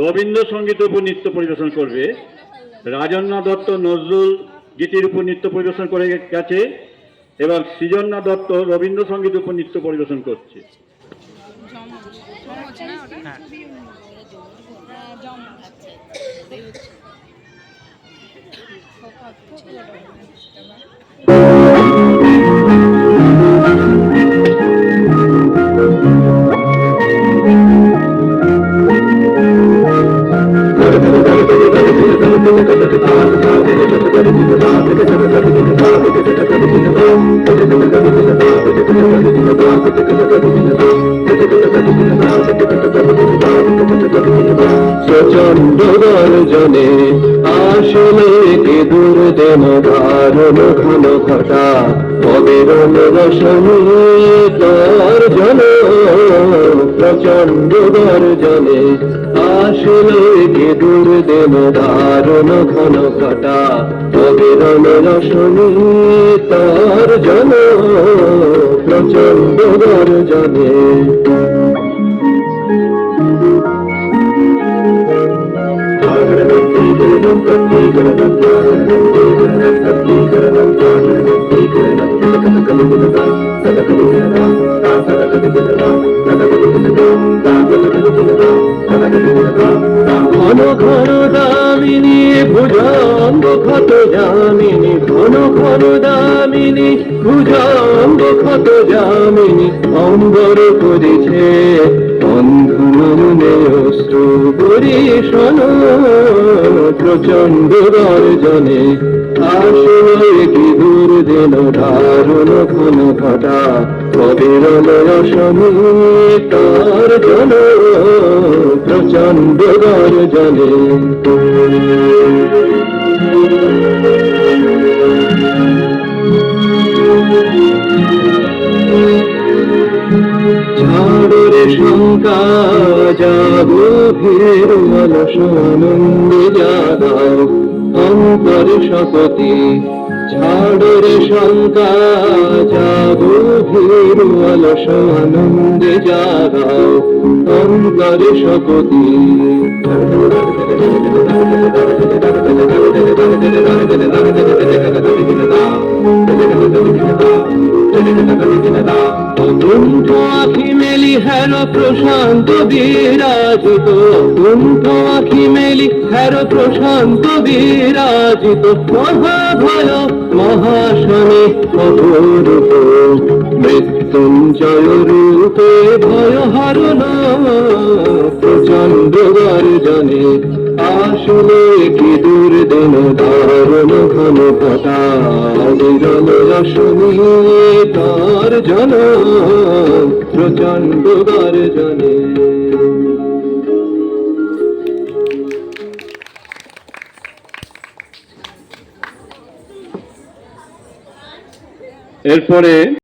রবীন্দ্রসঙ্গীতের উপর নৃত্য পরিবেশন করবে। রাজন্না দত্ত নজরুল গীতির উপর নৃত্য পরিবেশন করে গেছে। এবং সৃজন্না দত্ত রবীন্দ্রসঙ্গীতের উপর নৃত্য পরিবেশন করছে। প্রচণ্ড গর্জনে আসলে কি দুর্দেন ধারণ ঘন ঘটা অবিরল রসনে গর্জন প্রচণ্ড গর্জনে আসলে কি দুর্দেন ধারণ ঘন ঘটা অবিরল রসনে তার জন প্রচণ্ড গর্জনে। ঘন ঘন দামিনী ভুজঙ্গ ক্ষত যামিনী ঘন ঘন দামিনী ভুজঙ্গ ক্ষত যামিনী, অম্বর করেছে বন্ধু মনে অশ্রু পরিশন প্রচণ্ড গর্জনে আসলে কি দূর দিন ধারণ ঘন ঘটা কবিরল রসনে তার জন প্রচণ্ড গর্জনে ঝাড়রে শঙ্কা জাগো ফের অলস আনন্দে জাগাও। অন্তরে শপতি ঝাড়রে শঙ্কা যাদু ফের অলস আনন্দে জাগাও অন্তরে শপতি কুণ্ঠ আখি মেলি হের প্রশান্ত বিরাজিত কুণ্ঠ আখি মেলি হের প্রশান্ত বিরাজিত মহাভয় মহাশনি অপরূপ মৃত্যুঞ্জয় রূপে ভয় হরণ প্রচণ্ড গর্জনে আসলে কি দুর্দিন দারুণ ঘন ঘটা বিরল রশ্মি তার জন প্রচণ্ড গর্জনে এরপরে